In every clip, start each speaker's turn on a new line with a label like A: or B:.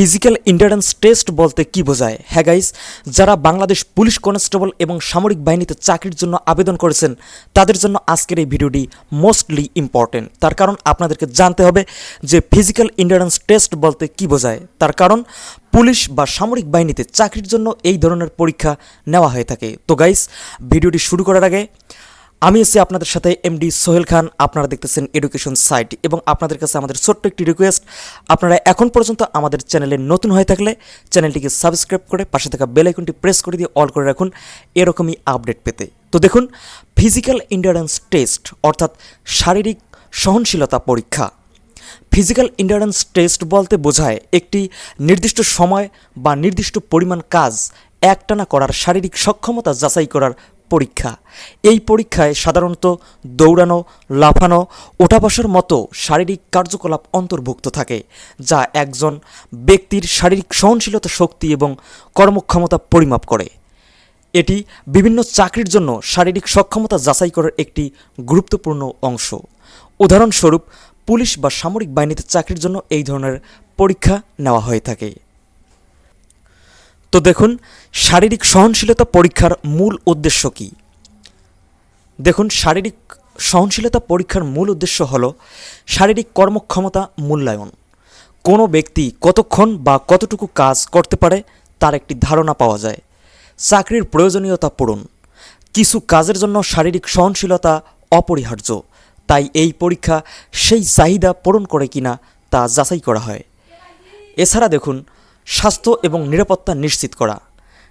A: Physical endurance test বলতে কি বোঝায়? হ্যাঁ গাইস যারা বাংলাদেশ পুলিশ কনস্টেবল এবং সামরিক বাহিনীতে চাকরির জন্য আবেদন করেছেন, তাদের জন্য আজকের এই ভিডিওটি মোস্টলি ইম্পর্টেন্ট তার কারণ আপনাদেরকে জানতে হবে যে ফিজিক্যাল ইন্ডারেন্স টেস্ট বলতে কি বোঝায়। তার কারণ, পুলিশ বা সামরিক বাহিনীতে চাকরির জন্য এই ধরনের পরীক্ষা নেওয়া হয়ে থাকে। তো গাইস ভিডিওটি শুরু করার আগে আমি এসে আপনাদের সাথে এমডি সোহেল খান। আপনারা দেখতেছেন এডুকেশন সাইট এবং আপনাদের কাছে আমাদের ছোট্ট একটি রিকোয়েস্ট আপনারা এখন পর্যন্ত আমাদের চ্যানেলে নতুন হয়ে থাকলে চ্যানেলটিকে সাবস্ক্রাইব করে পাশে থাকা বেল আইকনটি প্রেস করে দিয়ে অল করে রাখুন এরকমই আপডেট পেতে। তো দেখুন ফিজিক্যাল ইন্ডারেন্স টেস্ট অর্থাৎ শারীরিক সহনশীলতা পরীক্ষা। ফিজিক্যাল ইন্ডারেন্স টেস্ট বলতে বোঝায় একটি নির্দিষ্ট সময় বা নির্দিষ্ট পরিমাণ কাজ একটানা করার শারীরিক সক্ষমতা যাচাই করার পরীক্ষা। এই পরীক্ষায় সাধারণত দৌড়ানো, লাফানো ওঠা বসার মতো শারীরিক কার্যকলাপ অন্তর্ভুক্ত থাকে, যা একজন ব্যক্তির শারীরিক সহনশীলতা শক্তি এবং কর্মক্ষমতা পরিমাপ করে। এটি বিভিন্ন চাকরির জন্য শারীরিক সক্ষমতা যাচাই করার একটি গুরুত্বপূর্ণ অংশ। উদাহরণস্বরূপ, পুলিশ বা সামরিক বাহিনীতে চাকরির জন্য এই ধরনের পরীক্ষা নেওয়া হয়ে থাকে। তো দেখুন, শারীরিক সহনশীলতা পরীক্ষার মূল উদ্দেশ্য কী? দেখুন, শারীরিক সহনশীলতা পরীক্ষার মূল উদ্দেশ্য হল শারীরিক কর্মক্ষমতা মূল্যায়ন। কোনো ব্যক্তি কতক্ষণ বা কতটুকু কাজ করতে পারে তার একটি ধারণা পাওয়া যায়। চাকরির প্রয়োজনীয়তা পূরণ। কিছু কাজের জন্য শারীরিক সহনশীলতা অপরিহার্য, তাই এই পরীক্ষা সেই চাহিদা পূরণ করে কিনা তা যাচাই করা হয়। এছাড়া দেখুন স্বাস্থ্য এবং নিরাপত্তা নিশ্চিত করা।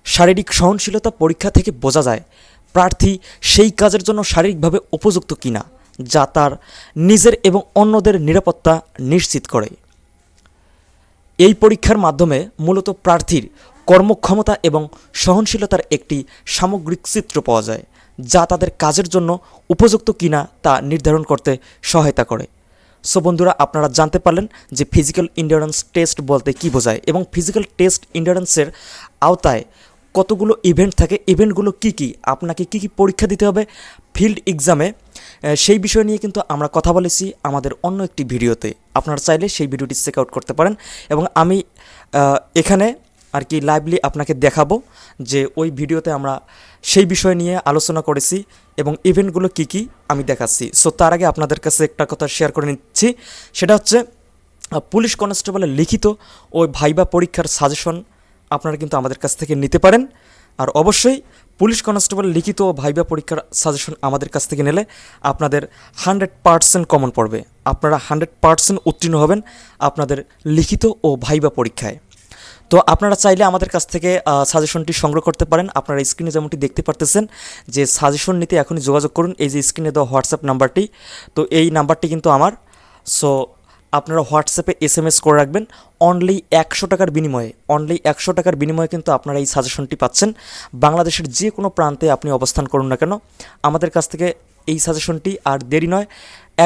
A: শারীরিক সহনশীলতা পরীক্ষা থেকে বোঝা যায়, প্রার্থী সেই কাজের জন্য শারীরিকভাবে উপযুক্ত কিনা, যা তার নিজের এবং অন্যদের নিরাপত্তা নিশ্চিত করে। এই পরীক্ষার মাধ্যমে মূলত প্রার্থীর কর্মক্ষমতা এবং সহনশীলতার একটি সামগ্রিক চিত্র পাওয়া যায়, যা তাদের কাজের জন্য উপযুক্ত কিনা তা নির্ধারণ করতে সহায়তা করে। সো বন্ধুরা, আপনারা জানতে পারলেন যে ফিজিক্যাল ইন্ডারেন্স টেস্ট বলতে কী বোঝায় এবং ফিজিক্যাল টেস্ট ইন্ডারেন্সের আওতায় কতগুলো ইভেন্ট থাকে ইভেন্টগুলো কি কি, আপনাকে কি কি পরীক্ষা দিতে হবে ফিল্ড এক্সামে সেই বিষয় নিয়ে কিন্তু আমরা কথা বলেছি আমাদের অন্য একটি ভিডিওতে। আপনারা চাইলে সেই ভিডিওটি চেক আউট করতে পারেন এবং আমি এখানে আর কি লাইভলি আপনাকে দেখাবো যে ওই ভিডিওতে আমরা সেই বিষয় নিয়ে আলোচনা করেছি এবং ইভেন্টগুলো কি কি আমি দেখাচ্ছি। সো তার আগে আপনাদের কাছে একটা কথা শেয়ার করে নিচ্ছি। সেটা হচ্ছে পুলিশ কনস্টেবলের লিখিত ওই ভাইবা পরীক্ষার সাজেশন আপনারা কিন্তু আমাদের কাছ থেকে নিতে পারেন। আর অবশ্যই পুলিশ কনস্টেবল লিখিত ও ভাইবা পরীক্ষার সাজেশন আমাদের কাছ থেকে নিলে আপনাদের হান্ড্রেড পার্সেন্ট কমন পড়বে। আপনারা হান্ড্রেড পার্সেন্ট উত্তীর্ণ হবেন আপনাদের লিখিত ও ভাইবা পরীক্ষায়। তো আপনারা চাইলে আমাদের কাছ থেকে সাজেশনটি সংগ্রহ করতে পারেন। আপনারা স্ক্রিনে যেমনটি দেখতে পারতেছেন, যে সাজেশন নিতে এখনই যোগাযোগ করুন। এই যে স্ক্রিনে দেওয়া হোয়াটসঅ্যাপ নাম্বারটি, তো এই নাম্বারটি কিন্তু আমার। সো আপনারা হোয়াটসঅ্যাপে এস এম এস করে রাখবেন। অনলি একশো টাকার বিনিময়ে অনলি একশো টাকার বিনিময়ে কিন্তু আপনারা এই সাজেশনটি পাচ্ছেন। বাংলাদেশের যে কোনো প্রান্তে আপনি অবস্থান করুন না কেন, আমাদের কাছ থেকে এই সাজেশনটি আর দেরি নয়।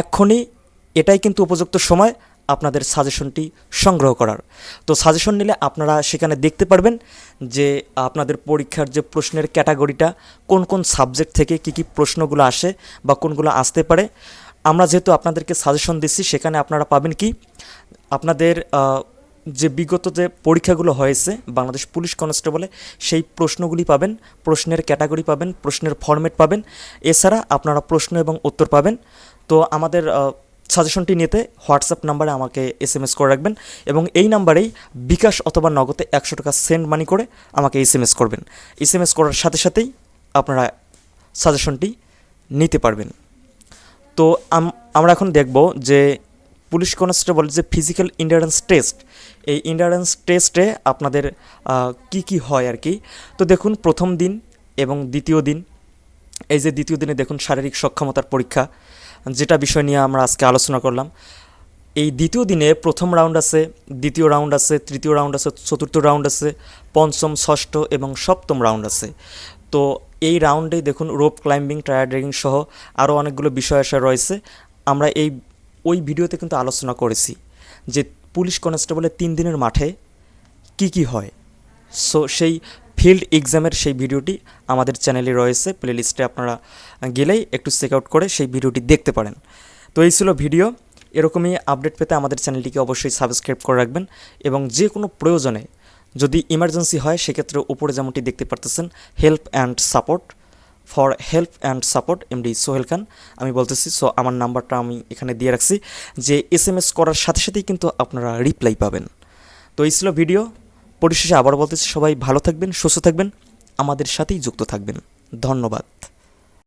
A: এক্ষুনি এটাই কিন্তু উপযুক্ত সময়। আপনাদের সাজেশনটি সংগ্রহ করার। তো সাজেশন নিলে আপনারা সেখানে দেখতে পারবেন যে আপনাদের পরীক্ষার যে প্রশ্নের ক্যাটাগরিটা, কোন কোন সাবজেক্ট থেকে কি কি প্রশ্নগুলো আসে বা কোনগুলো আসতে পারে। আমরা যেহেতু আপনাদেরকে সাজেশন দিচ্ছি, সেখানে আপনারা পাবেন কি? আপনাদের যে বিগত যে পরীক্ষাগুলো হয়েছে, বাংলাদেশ পুলিশ কনস্টেবলে, সেই প্রশ্নগুলি পাবেন, প্রশ্নের ক্যাটাগরি পাবেন, প্রশ্নের ফরম্যাট পাবেন। এছাড়া আপনারা প্রশ্ন এবং উত্তর পাবেন। তো আমাদের সাজেশনটি নিতে হোয়াটসঅ্যাপ নাম্বারে আমাকে এস এম এস করে রাখবেন এবং এই নাম্বারেই বিকাশ অথবা নগদে একশো টাকা সেন্ড মানি করে আমাকে এস এম এস করবেন। এস এম এস করার সাথে সাথেই আপনারা সাজেশনটি নিতে পারবেন। তো আমরা এখন দেখব যে পুলিশ কনস্টেবল যে ফিজিক্যাল ইন্ডারেন্স টেস্ট, এই ইন্ডারেন্স টেস্টে আপনাদের কি কি হয় আর কি। তো দেখুন, প্রথম দিন এবং দ্বিতীয় দিন, এই যে দ্বিতীয় দিনে দেখুন শারীরিক সক্ষমতার পরীক্ষা যেটা বিষয় নিয়ে আমরা আজকে আলোচনা করলাম। এই দ্বিতীয় দিনে প্রথম রাউন্ড আছে, দ্বিতীয় রাউন্ড আছে, তৃতীয় রাউন্ড আছে, চতুর্থ রাউন্ড আছে, পঞ্চম, ষষ্ঠ এবং সপ্তম রাউন্ড আছে। তো এই রাউন্ডে দেখুন রোপ ক্লাইম্বিং, টায়ার ড্রেগিং সহ আরও অনেকগুলো বিষয় আসা রয়েছে। আমরা এই, ওই ভিডিওতে কিন্তু আলোচনা করেছি যে পুলিশ কনস্টেবলের তিন দিনের মাঠে কি কি হয়। সো সেই ফিল্ড এক্সামের সেই ভিডিওটি আমাদের চ্যানেলে রয়েছে, প্লেলিস্টে আপনারা গেলেই একটু চেক আউট করে সেই ভিডিওটি দেখতে পারেন। তো এই ছিল ভিডিও, এরকমই আপডেট পেতে আমাদের চ্যানেলটিকে অবশ্যই সাবস্ক্রাইব করে রাখবেন এবং যে কোনো প্রয়োজনে যদি ইমার্জেন্সি হয়, সেক্ষেত্রে উপরে যেমনটি দেখতে পারতেছেন, help and support, for help and support, MD Sohel Khan. আমি বলতেছি, সো আমার নাম্বারটা আমি এখানে দিয়ে রাখছি, যে এস করার সাথে সাথেই কিন্তু আপনারা রিপ্লাই পাবেন। তো এই ছিল ভিডিও পরিশেষে আবার বলতেছি সবাই ভালো থাকবেন সুস্থ থাকবেন আমাদের সাথেই যুক্ত থাকবেন। ধন্যবাদ।